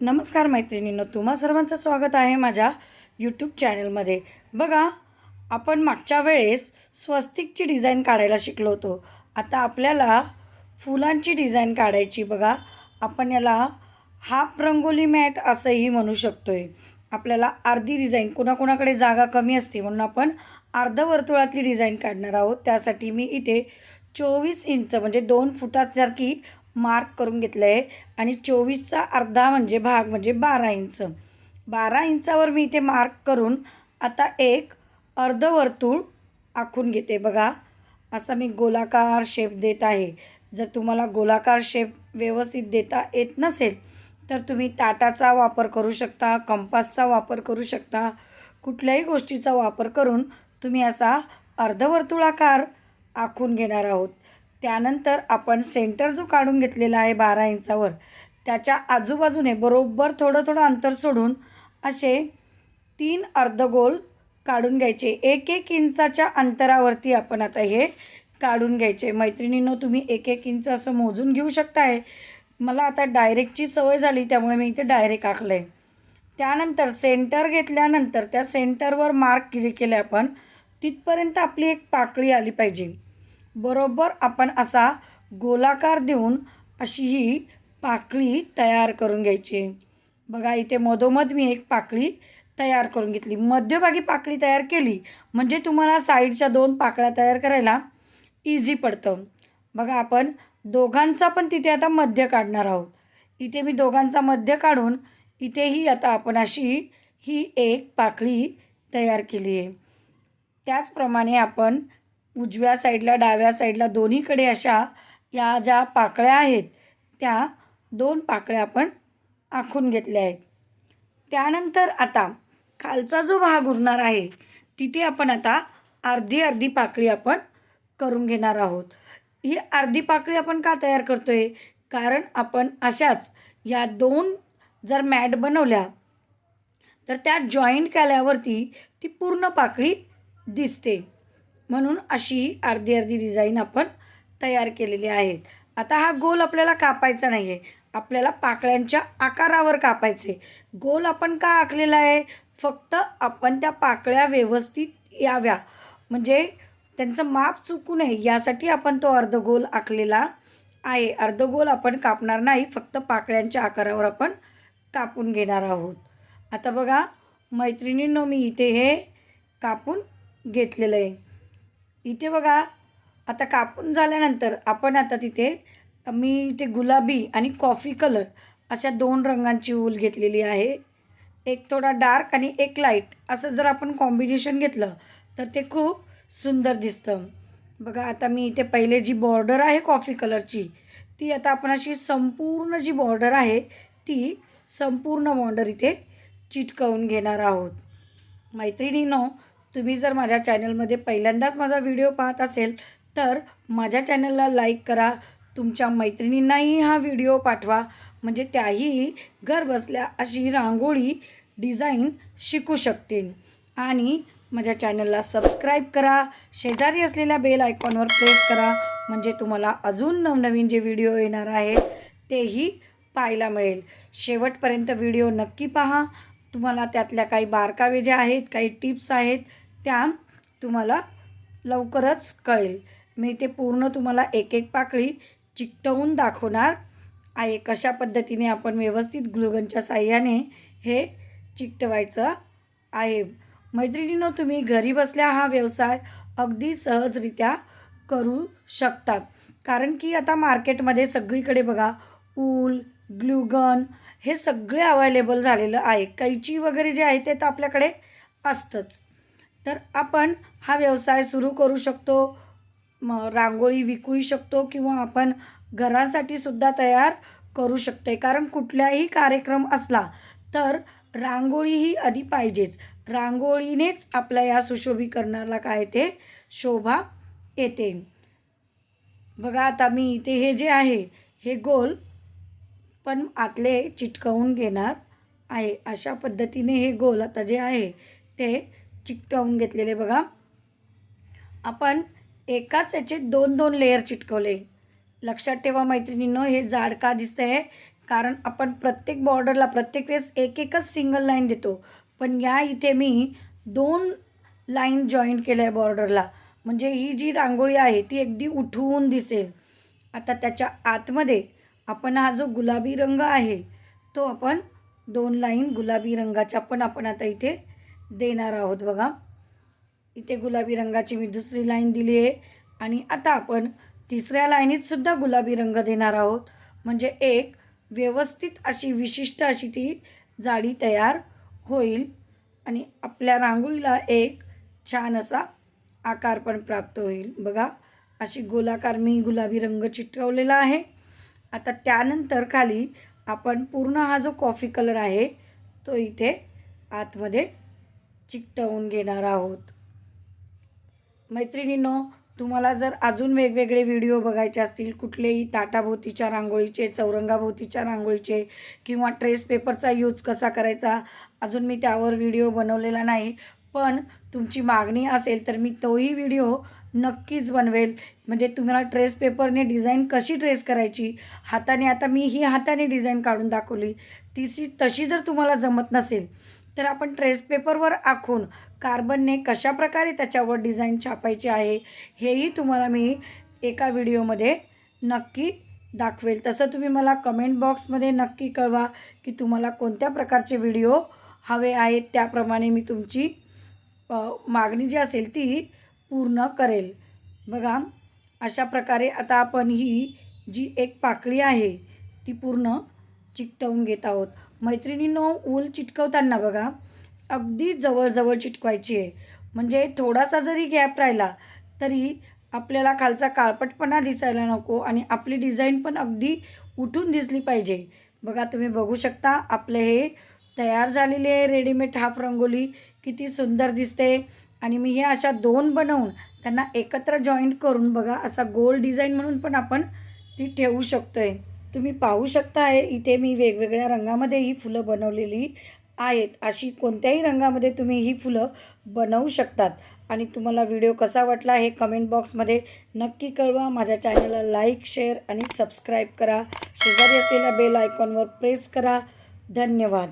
नमस्कार मैत्रिणींनो तुम्हा सर्वांचं स्वागत आहे माझ्या यूट्यूब चॅनलमध्ये बघा आपण मागच्या वेळेस स्वस्तिकची डिझाईन काढायला शिकलो होतो. आता आपल्याला फुलांची डिझाईन काढायची बघा. आपण याला हाफ रंगोली मॅट असंही म्हणू शकतो आहे आपल्याला अर्धी डिझाईन कोणाकोणाकडे जागा कमी असते म्हणून आपण अर्धवर्तुळातली डिझाईन काढणार आहोत. त्यासाठी मी इथे चोवीस इंच म्हणजे दोन फुटासारखी मार्क करून घेतलं आहे आणि चोवीसचा अर्धा म्हणजे भाग म्हणजे बारा इंच. बारा इंचावर मी इथे मार्क करून आता एक अर्धवर्तुळ आखून घेते बघा. असा मी गोलाकार शेप देत आहे. जर तुम्हाला गोलाकार शेप व्यवस्थित देता येत नसेल तर तुम्ही ताटाचा वापर करू शकता कंपासचा वापर करू शकता. कुठल्याही गोष्टीचा वापर करून तुम्ही असा अर्धवर्तुळाकार आखून घेणार आहोत. त्यानंतर आपण सेंटर जो काढून घेतलेला आहे बारा इंचावर त्याच्या आजूबाजूने बरोबर थोडं थोडं अंतर सोडून असे तीन अर्धगोल काढून घ्यायचे. एक एक इंचाच्या अंतरावरती आपण आता हे काढून घ्यायचे. मैत्रिणींनो तुम्ही एक एक इंच असं मोजून घेऊ शकताय. मला आता डायरेक्टची सवय झाली त्यामुळे मी इथे डायरेक्ट आखलं आहे त्यानंतर सेंटर घेतल्यानंतर त्या सेंटरवर मार्क केले आपण तिथपर्यंत आपली एक पाकळी आली पाहिजे. बरोबर आपण असा गोलाकार देऊन अशी ही पाकळी तयार करून घ्यायची. बघा इथे मधोमध मी एक पाकळी तयार करून घेतली. मध्यभागी पाकळी तयार केली म्हणजे तुम्हाला साईडच्या दोन पाकळ्या तयार करायला इझी पडतं. बघा आपण दोघांचा पण तिथे आता मध्य काढणार आहोत. इथे मी दोघांचा मध्य काढून इथेही आता आपण अशी ही एक पाकळी तयार केली आहे. त्याचप्रमाणे आपण उजव्या साईडला डाव्या साईडला दोन्हीकडे अशा या ज्या पाकळ्या आहेत त्या दोन पाकळ्या आपण आखून घेतल्या आहेत. त्यानंतर आता खालचा जो भाग उरणार आहे तिथे आपण आता अर्धी अर्धी पाकळी आपण करून घेणार आहोत. ही अर्धी पाकळी आपण का तयार करतो आहे कारण आपण अशाच या दोन जर मॅट बनवल्या तर त्या जॉईंट केल्यावरती ती पूर्ण पाकळी दिसते. म्हणून अशी अर्धी अर्धी डिझाईन आपण तयार केलेली आहेत. आता हा गोल आपल्याला कापायचा नाही आहे आपल्याला पाकळ्यांच्या आकारावर कापायचे. गोल आपण का आखलेला आहे? फक्त आपण त्या पाकळ्या व्यवस्थित याव्या. म्हणजे त्यांचं माप चुकू नये यासाठी आपण तो अर्धगोल आखलेला आहे. अर्धगोल आपण कापणार नाही फक्त पाकळ्यांच्या आकारावर आपण कापून घेणार आहोत. आता बघा मैत्रिणींनो मी इथे हे कापून घेतलेलं आहे. इथे बघा आता कापून झाल्यानंतर आपण आता तिथे मी इथे गुलाबी आणि कॉफी कलर अशा दोन रंगांची ऊल घेतलेली आहे. एक थोडा डार्क आणि एक लाइट. असं जर आपण कॉम्बिनेशन घेतलं तर ते खूप सुंदर दिसतं. बघा आता मी इथे पहिले जी बॉर्डर आहे कॉफी कलरची ती आता आपण अशी संपूर्ण जी बॉर्डर आहे ती संपूर्ण बॉर्डर इथे चिटकवून घेणार आहोत. मैत्रिणीनो तुम्ही जर माझ्या चॅनलमध्ये पहिल्यांदाच माझा व्हिडिओ पाहत असेल तर माझ्या चॅनलला लाईक करा तुमच्या मैत्रिणींनाही हा व्हिडिओ पाठवा. म्हणजे त्याही घर बसल्या अशी रांगोळी डिझाईन शिकू शकतील. आणि माझ्या चॅनलला सबस्क्राईब करा शेजारी असलेल्या बेल आयकॉनवर प्रेस करा म्हणजे तुम्हाला अजून नवनवीन जे व्हिडिओ येणार आहेत तेही पाहायला मिळेल. शेवटपर्यंत व्हिडिओ नक्की पहा. तुम्हाला त्यातल्या काही बारकावे ज्या आहेत काही टिप्स आहेत त्या तुम्हाला लवकरच कळेल. मी ते पूर्ण तुम्हाला एक एक पाकळी चिकटवून दाखवणार आहे. कशा पद्धतीने आपण व्यवस्थित ग्लुगनच्या साह्याने हे चिकटवायचं आहे. मैत्रिणीनं तुम्ही घरी बसल्या हा व्यवसाय अगदी सहजरित्या करू शकता. कारण की आता मार्केटमध्ये सगळीकडे बघा ऊल ग्लुगन हे सगळे अवेलेबल झालेलं आहे. कैची वगैरे जे आहे ते तर आपल्याकडे असतंच. तर आपण हा व्यवसाय सुरू करू शकतो. म रांगोळी विकूही शकतो किंवा आपण घरासाठी सुद्धा तयार करू शकते कारण कुठल्याही कार्यक्रम असला तर रांगोळी ही आधी पाहिजेच. रांगोळीनेच आपल्या या सुशोभीकरणाला काय ते शोभा येते. बघा आता मी इथे हे जे आहे हे गोल पण आतले चिटकवून घेणार आहे. अशा पद्धतीने हे गोल आता जे आहे ते चिकटवून घेतलेले बघा. आपण एकाच याचे दोन दोन लेअर चिटकवले. लक्षात ठेवा मैत्रिणींनो हे जाड का दिसतं आहे कारण आपण प्रत्येक बॉर्डरला प्रत्येक वेळेस एक एकच सिंगल लाईन देतो. पण या इथे मी दोन लाईन जॉईन केल्या आहे बॉर्डरला म्हणजे ही जी रांगोळी आहे ती अगदी उठवून दिसेल. आता त्याच्या आतमध्ये आपण हा जो गुलाबी रंग आहे तो आपण दोन लाईन गुलाबी रंगाच्या पण आपण आता इथे देणार आहोत बघा. इथे गुलाबी रंगाची मी दुसरी लाईन दिली आहे आणि आता आपण तिसऱ्या लाईनीतसुद्धा गुलाबी रंग देणार आहोत. म्हणजे एक व्यवस्थित अशी विशिष्ट अशी ती जाडी तयार होईल आणि आपल्या रांगोळीला एक छान असा आकार पण प्राप्त होईल. बघा अशी गोलाकार मी गुलाबी रंग चिटकवलेला आहे. आता त्यानंतर खाली आपण पूर्ण हा जो कॉफी कलर आहे तो इथे आतमध्ये चिकटवून घेणार आहोत. मैत्रिणींनो तुम्हाला जर अजून वेगवेगळे व्हिडिओ बघायचे असतील कुठलेही ताटाभोवतीच्या रांगोळीचे चौरंगाभोवतीच्या रांगोळीचे किंवा ट्रेस पेपरचा यूज कसा करायचा अजून मी त्यावर व्हिडिओ बनवलेला नाही. पण तुमची मागणी असेल तर मी तोही व्हिडिओ नक्कीच बनवेल. म्हणजे तुम्हाला ट्रेस पेपरने डिझाईन कशी ट्रेस करायची हाताने आता मी ही हाताने डिझाईन काढून दाखवली. तिची तशी जर तुम्हाला जमत नसेल तर आपण ट्रेस पेपरवर आखून कार्बनने कशाप्रकारे त्याच्यावर डिझाईन छापायची आहे हेही तुम्हाला मी एका व्हिडिओमध्ये नक्की दाखवेल. तसं तुम्ही मला कमेंट बॉक्समध्ये नक्की कळवा की तुम्हाला कोणत्या प्रकारचे व्हिडिओ हवे आहेत. त्याप्रमाणे मी तुमची मागणी जी असेल ती पूर्ण करेल. बघा अशा प्रकारे आता आपण ही जी एक पाकळी आहे ती पूर्ण चिकटवून घेत आहोत. मैत्रिणींनो ऊल चिटकवताना बघा अगदी जवळजवळ चिटकवायची आहे. म्हणजे थोडासा जरी गॅप राहिला तरी आपल्याला खालचा काळपटपणा दिसायला नको आणि आपली डिझाईन पण अगदी उठून दिसली पाहिजे. बघा तुम्ही बघू शकता आपले हे तयार झालेले आहे रेडीमेड हाफ रंगोली किती सुंदर दिसते. आणि मी हे अशा दोन बनवून त्यांना एकत्र जॉईंट करून बघा असा गोल डिझाईन म्हणून पण आपण ती ठेवू शकतो आहे तुम्ही पाहू शकता आहे इथे मी वेगवेगळ्या रंगामध्ये ही फुलं बनवलेली आहेत. अशी कोणत्याही रंगामध्ये तुम्ही ही फुलं बनवू शकतात. आणि तुम्हाला व्हिडिओ कसा वाटला हे कमेंट बॉक्समध्ये नक्की कळवा. माझ्या चॅनलला लाईक शेअर आणि सबस्क्राईब करा. शेजारी असलेल्या बेल आयकॉनवर प्रेस करा. धन्यवाद.